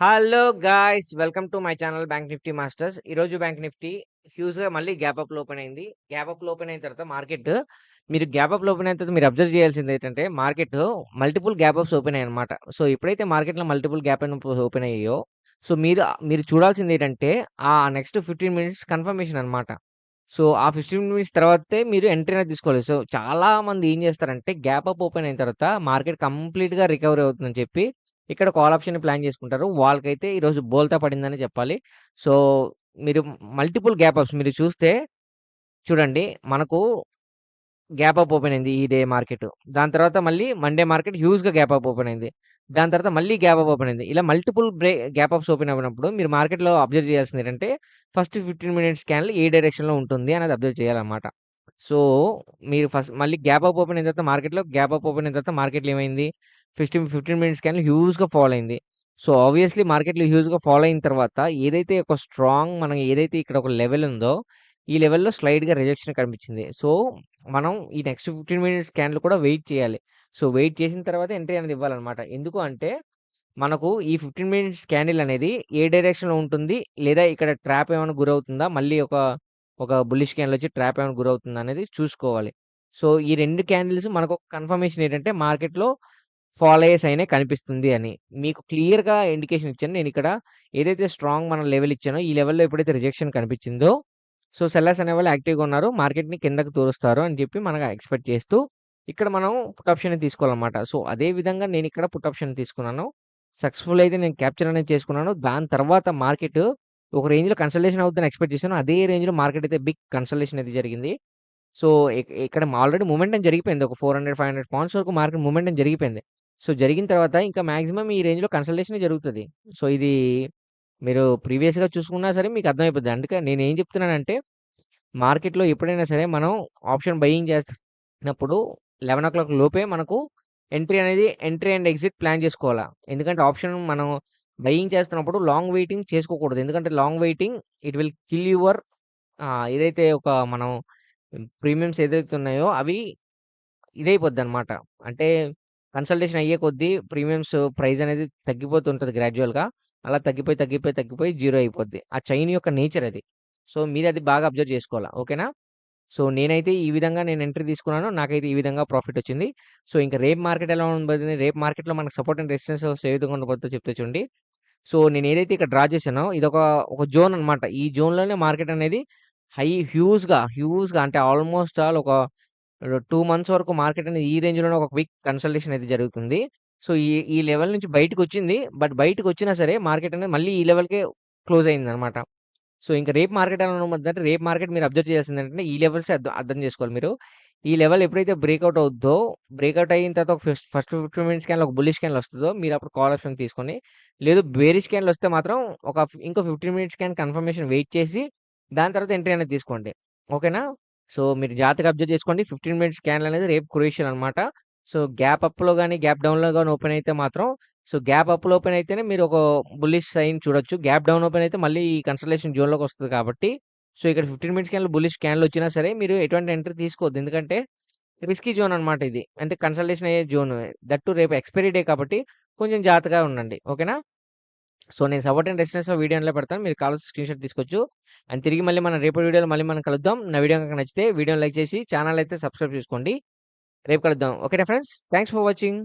Hello guys welcome to my channel bank nifty masters ఈరోజు bank Nifty హ్యూజ్గా మళ్ళీ gap up open అయింది. Gap up open అయిన తర్వాత మార్కెట్ మీరు గ్యాప్ అప్ ఓపెన్ అయిన తర్వాత మీరు అబ్జర్వ్ చేయాల్సింది ఏంటంటే market multiple gap ups open అయ్యాయి అనమాట సో ఎప్పుడైతే మార్కెట్లో మల్టిపుల్ గ్యాప్ ఓపెన్ అయ్యాయో సో మీరు మీరు చూడాల్సింది ఏంటంటే ఆ నెక్స్ట్ ఫిఫ్టీన్ మినిట్స్ కన్ఫర్మేషన్ అనమాట సో ఆ ఫిఫ్టీన్ మినిట్స్ తర్వాతే మీరు ఎంట్రీ అనేది తీసుకోవాలి. సో చాలా మంది ఏం చేస్తారంటే గ్యాప్ అప్ ఓపెన్ అయిన తర్వాత మార్కెట్ కంప్లీట్గా రికవరీ అవుతుందని చెప్పి ఇక్కడ కాల్ ఆప్షన్ ప్లాన్ చేసుకుంటారు. వాళ్ళకైతే ఈరోజు బోల్తా పడిందని చెప్పాలి. సో మీరు మల్టిపుల్ గ్యాప్ అప్స్ మీరు చూస్తే చూడండి మనకు గ్యాప్ అప్ ఓపెన్ అయింది ఈ డే మార్కెట్. దాని తర్వాత మళ్ళీ మండే మార్కెట్ హ్యూజ్గా గ్యాప్ అప్ ఓపెన్ అయింది. దాని తర్వాత మళ్ళీ గ్యాప్ అప్ ఓపెన్ అయింది. ఇలా మల్టిపుల్ బ్రే గ్యాప్ అప్స్ ఓపెన్ అయినప్పుడు మీరు మార్కెట్లో అబ్జర్వ్ చేయాల్సింది ఏంటంటే ఫస్ట్ ఫిఫ్టీన్ మినిట్స్ క్యాన్లు ఏ డైరెక్షన్లో ఉంటుంది అనేది అబ్జర్వ్ చేయాలన్నమాట. సో మీరు ఫస్ట్ మళ్ళీ గ్యాప్ అప్ ఓపెన్ అయిన తర్వాత మార్కెట్లో గ్యాప్ అప్ ఓపెన్ అయిన తర్వాత మార్కెట్లో ఏమైంది? ఫిఫ్టీన్ ఫిఫ్టీన్ మినిట్స్ క్యాండిల్ హ్యూజ్గా ఫాలో అయింది సో ఆబ్వియస్లీ మార్కెట్లో హ్యూజ్గా ఫాలో అయిన తర్వాత ఏదైతే ఒక స్ట్రాంగ్ మనం ఏదైతే ఇక్కడ ఒక లెవెల్ ఉందో ఈ లెవెల్‌లో స్లైడ్‌గా రిజెక్షన్ కనిపించింది. సో, మనం ఈ నెక్స్ట్ 15 మినిట్స్ క్యాండిల్ కూడా వెయిట్ చేయాలి. సో, వెయిట్ చేసిన తర్వాత ఎంట్రీ అనేది ఇవ్వాలన్నమాట ఎందుకు అంటే, మనకు ఈ 15 మినిట్స్ క్యాండిల్ అనేది ఏ డైరెక్షన్‌లో ఉంటుంది? లేదా ఇక్కడ ట్రాప్ ఏమైనా గురవుతుందా? మళ్ళీ ఒక, ఒక బుల్లిష్ క్యాండిల్ వచ్చి ట్రాప్ ఏమైనా గురవుతుందా? అనేది చూసుకోవాలి. సో, ఈ రెండు క్యాండిల్స్ మనకు ఒక కన్ఫర్మేషన్ ఏంటంటే మార్కెట్‌లో ఫాలోయర్స్ అయ్యే కనిపిస్తుంది అని. మీకు క్లియర్‌గా ఇండికేషన్ ఇచ్చాను. నేను ఇక్కడ ఏదైతే స్ట్రాంగ్ మనం లెవెల్ ఇచ్చానో, ఈ లెవెల్‌లో ఎప్పుడైతే రిజెక్షన్ కనిపించిందో సో, సెల్లర్స్ అనేవాళ్ళు యాక్టివ్‌గా ఉన్నారు. మార్కెట్‌ని కిందకు తోరుస్తారు అని చెప్పి మనం ఎక్స్‌పెక్ట్ చేస్తూ, ఇక్కడ మనం పుట్ ఆప్షన్ తీసుకోవాలన్నమాట. సో, అదే విధంగా నేను ఇక్కడ పుట్ ఆప్షన్ తీసుకున్నాను. సక్సెస్‌ఫుల్ అయితే నేను క్యాప్చర్ అనేది చేసుకున్నాను. దాని తర్వాత మార్కెట్ ఒక రేంజ్‌లో కన్సల్టేషన్ అవుతుందని ఎక్స్‌పెక్ట్ చేశాను. అదే రేంజ్‌లో మార్కెట్ అయితే బిగ్ కన్సల్టేషన్ అయితే జరిగింది. సో, ఇక్కడ ఆల్రెడీ మూమెంట్ జరిగిపోయింది. ఒక 400, 500 పాయింట్స్ వరకు మార్కెట్ మూవ్‌మెంటం జరిగిపోయింది. సో, జరిగిన తర్వాత ఇంకా మాక్సిమం ఈ రేంజ్‌లో కన్సల్టేషన్ జరుగుతుంది సో, ఇది మీరు ప్రీవియస్‌గా చూసుకున్నా సరే మీకు అర్థమైపోద్ది. అందుకే నేను ఏం చెప్తున్నానంటే, మార్కెట్‌లో ఎప్పుడైనా సరే మనం ఆప్షన్ బయింగ్ చేస్తున్నప్పుడు 11:00 లోపే మనకు ఎంట్రీ అనేది ఎంట్రీ అండ్ ఎగ్జిట్ ప్లాన్ చేసుకోవాలా. ఎందుకంటే ఆప్షన్ మనం బయింగ్ చేస్తున్నప్పుడు లాంగ్ వెయిటింగ్ చేసుకోకూడదు. ఎందుకంటే long waiting it will kill your ఏదైతే ఒక మనం ప్రీమియమ్స్ ఏదైతే ఉన్నాయో అవి ఇదైపోద్దనమాట. అంటే కన్సల్టేషన్ అయ్యే కొద్దీ ప్రీమియమ్స్ ప్రైస్ అనేది తగ్గిపోతుంటుంది గ్రాడ్యుయల్‌గా. అలా తగ్గిపోయి, తగ్గిపోయి, తగ్గిపోయి జీరో అయిపోద్ది. ఆ చైన్ యొక్క నేచర్ అది. సో, మీరు అది బాగా అబ్జర్వ్ చేసుకోవాలా. ఓకేనా? సో, నేనైతే ఈ విధంగా నేను ఎంట్రీ తీసుకున్నాను. నాకైతే ఈ విధంగా ప్రాఫిట్ వచ్చింది. సో, ఇంకా రేపు మార్కెట్ ఎలా ఉండబోతుంది? రేపు మార్కెట్‌లో మనకు సపోర్ట్ అండ్ రెసిస్టెన్స్ ఏ విధంగా ఉండబోతుందో చెప్తే చూడండి. సో, ఏదైతే ఇక్కడ డ్రా చేశానో ఇదొక ఒక జోన్ అనమాట. ఈ జోన్‌లోనే మార్కెట్ అనేది హై హ్యూజ్‌గా, హ్యూజ్‌గా అంటే ఆల్మోస్ట్ ఆల్ ఒక 2 మంత్స్ వరకు మార్కెట్ అనేది ఈ రేంజ్‌లోనే ఒక క్విక్ కన్సల్టేషన్ అయితే జరుగుతుంది. సో, ఈ ఈ లెవెల్ నుంచి బయటికొచ్చింది. బట్ బయటికొచ్చినా సరే మార్కెట్ అనేది మళ్ళీ ఈ లెవెల్‌కే క్లోజ్ అయిందనమాట. సో, ఇంక రేపు మార్కెట్ ఎలా ఉండబోతుందంటే రేపు మార్కెట్ మీరు అబ్జర్వ్ చేయాల్సింది ఏంటంటే ఈ లెవెల్సే అర్థం అర్థం చేసుకోవాలి మీరు. ఈ లెవెల్ ఎప్పుడైతే బ్రేకౌట్ అవుద్దో, బ్రేకౌట్ అయిన తర్వాత ఒక ఫస్ట్ ఫస్ట్ 15 మినిట్స్ క్యాండిల్ ఒక బుల్లిష్ క్యాండిల్ వస్తదో మీరు అప్పుడు కాల్ ఆప్షన్ తీసుకొని, లేదు బేరిష్ క్యాండిల్ వస్తే మాత్రం ఒక ఇంకో 15 మినిట్స్ క్యాన్ కన్ఫర్మేషన్ వెయిట్ చేసి దాని తర్వాత ఎంట్రీ అనేది తీసుకోండి. ఓకేనా? సో, మీరు జాగ్రత్తగా అబ్జర్వ్ చేసుకోండి. 15 మినిట్స్ క్యాండిల్ అనేది రేపు క్రూషియల్ అనమాట. సో, గ్యాప్ అప్‌లో కానీ గ్యాప్ డౌన్‌లో కానీ ఓపెన్ అయితే మాత్రం సో, గ్యాప్ అప్‌లో ఓపెన్ అయితేనే మీరు ఒక బుల్లిష్ సైన్ చూడొచ్చు. గ్యాప్ డౌన్ ఓపెన్ అయితే మళ్ళీ ఈ కన్సల్టేషన్ జోన్‌లోకి వస్తుంది కాబట్టి, సో, ఇక్కడ 15 మినిట్స్ క్యాండిల్ బుల్లిష్ క్యాండిల్ వచ్చినా సరే మీరు ఎటువంటి ఎంట్రీ తీసుకోవద్దు. ఎందుకంటే రిస్కీ జోన్ అనమాట ఇది. అంటే కన్సల్టేషన్ అయ్యే జోన్. దట్ టూ రేపు ఎక్స్‌పైరీ డే కాబట్టి కొంచెం జాగ్రత్తగా ఉండండి. ఓకేనా? సో, నేను సపోర్ట్ అండ్ రెసిడెన్స్ వీడియో అందులో పెడతాను. మీరు కావాల్సిన స్క్రీన్‌షాట్ తీసుకోవచ్చు. అండ్ తిరిగి మళ్ళీ మనం రేపటి వీడియోలో మళ్ళీ మనం కలుద్దాం. నా వీడియో కనుక నచ్చితే వీడియోని లైక్ చేసి ఛానల్ అయితే సబ్స్క్రైబ్ చేసుకోండి. రేపు కలుద్దాం. ఓకేనా ఫ్రెండ్స్? Thanks for watching.